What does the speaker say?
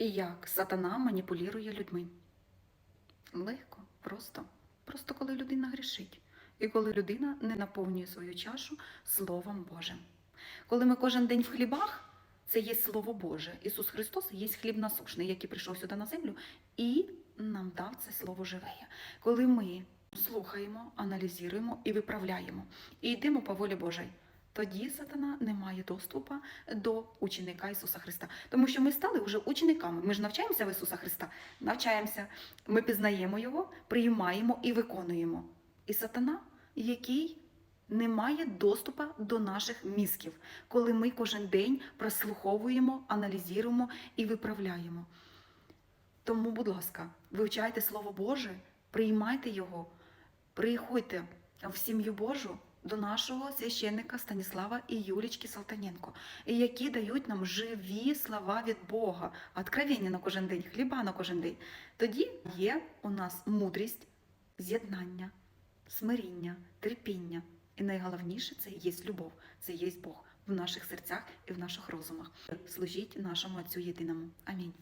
І як сатана маніпулює людьми. Легко, просто. Просто коли людина грішить. І коли людина не наповнює свою чашу Словом Божим. Коли ми кожен день в хлібах, це є Слово Боже. Ісус Христос є хліб насушний, який прийшов сюди на землю і нам дав це Слово живе. Коли ми слухаємо, аналізуємо і виправляємо, і йдемо по волі Божій, тоді сатана не має доступу до ученика Ісуса Христа. Тому що ми стали вже учениками. Ми ж навчаємося в Ісуса Христа, навчаємося, ми пізнаємо Його, приймаємо і виконуємо. І сатана, який не має доступу до наших мізків, коли ми кожен день прослуховуємо, аналізуємо і виправляємо. Тому, будь ласка, вивчайте Слово Боже, приймайте його, приходьте в сім'ю Божу до нашого священника Станіслава і Юлічки Салтаненко, які дають нам живі слова від Бога, откровення на кожен день, хліба на кожен день. Тоді є у нас мудрість, з'єднання, смиріння, терпіння. І найголовніше це є любов, це є Бог в наших серцях і в наших розумах. Служіть нашому Отцю єдиному. Амінь.